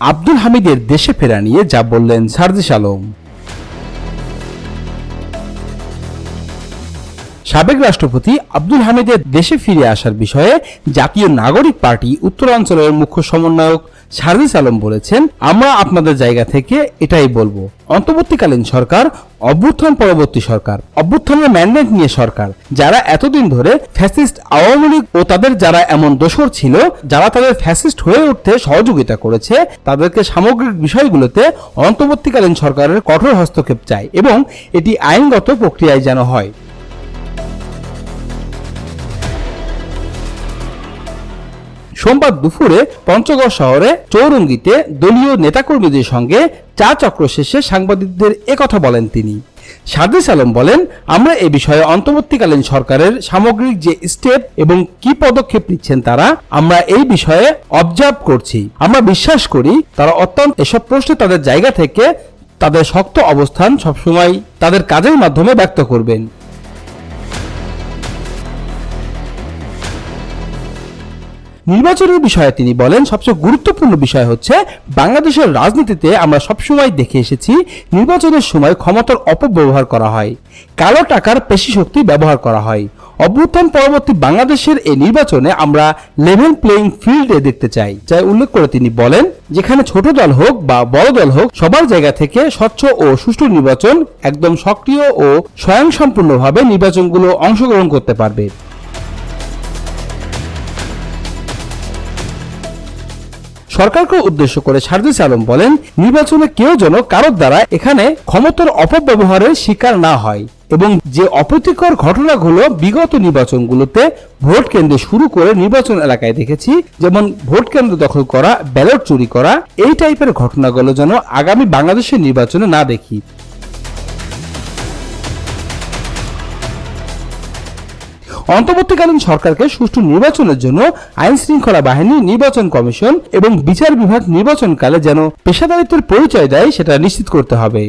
আব্দুল হামিদের দেশে ফেরা নিয়ে যা বললেন সার্জিস আলম। সাবেক রাষ্ট্রপতি আব্দুল হামিদের দেশে ফিরে আসার বিষয়ে জাতীয় নাগরিক পার্টি উত্তরাঞ্চলের মুখ্য সমন্বয়ক সার্জিস আলম বলেছেন, আমরা আপনাদের জায়গা থেকে এটাই বলব। অন্তর্বর্তীকালীন সরকার, অভ্যুত্থান পরবর্তী সরকার, অভ্যুত্থানের ম্যান্ডেট নিয়ে সরকার, যারা এতদিন ধরে ফ্যাসিস্ট আওয়ামী লীগ ও তাদের যারা এমন দোষর ছিল, যারা তাদের ফ্যাসিস্ট হয়ে উঠতে সহযোগিতা করেছে, তাদেরকে সামগ্রিক বিষয়গুলোতে অন্তর্বর্তীকালীন সরকারের কঠোর হস্তক্ষেপ চায় এবং এটি আইনগত প্রক্রিয়ায় যেন হয়। সোমবার দুপুরে পঞ্চগড় শহরে চৌরঙ্গিতে দলীয় নেতাকর্মীদের সঙ্গে চা চক্র শেষে সাংবাদিকদের একথা বলেন তিনি। সাদেস আলম বলেন, আমরা এ বিষয়ে অন্তর্বর্তীকালীন সরকারের সামগ্রিক যে স্টেপ এবং কি পদক্ষেপ নিচ্ছেন তারা, আমরা এই বিষয়ে অবজার্ভ করছি। আমরা বিশ্বাস করি তারা অত্যন্ত এসব প্রশ্নে তাদের জায়গা থেকে তাদের শক্ত অবস্থান সবসময় তাদের কাজের মাধ্যমে ব্যক্ত করবেন। নির্বাচনের বিষয়ে তিনি বলেন, সবচেয়ে গুরুত্বপূর্ণ বিষয় হচ্ছে, বাংলাদেশের রাজনীতিতে আমরা সবসময় দেখে এসেছি, নির্বাচনের সময় ক্ষমতার অপব্যবহার করা হয়, কালো টাকার পেশি শক্তি ব্যবহার করা হয়। অভ্যুত্থান পরবর্তী বাংলাদেশের এই নির্বাচনে আমরা লেভেল প্লেইং ফিল্ডে দেখতে চাই যা উল্লেখ করে তিনি বলেন, যেখানে ছোট দল হোক বা বড় দল হোক, সবার জায়গা থেকে স্বচ্ছ ও সুষ্ঠু নির্বাচন একদম সক্রিয় ও স্বয়ংসম্পূর্ণভাবে নির্বাচনগুলো অংশগ্রহণ করতে পারবে। সরকারকে উদ্দেশ্য করে সারদিস আলম বলেন, নির্বাচনে কেউ যেন কারোর দ্বারা এখানে ক্ষমতার অপব্যবহারের শিকার না হয় এবং যে অপ্রীতিকর ঘটনাগুলো বিগত নির্বাচনগুলোতে ভোট কেন্দ্রে শুরু করে নির্বাচন এলাকায় দেখেছি, যেমন ভোট কেন্দ্র দখল করা, ব্যালট চুরি করা, এই টাইপের ঘটনাগুলো যেন আগামী বাংলাদেশের নির্বাচনে না দেখি। অন্তর্বর্তীকালীন সরকারকে সুষ্ঠু নির্বাচনের জন্য আইন শৃঙ্খলা বাহিনী, নির্বাচন কমিশন এবং বিচার বিভাগ নির্বাচনকালে যেন পেশাদারিত্বের পরিচয় দেয়, সেটা নিশ্চিত করতে হবে।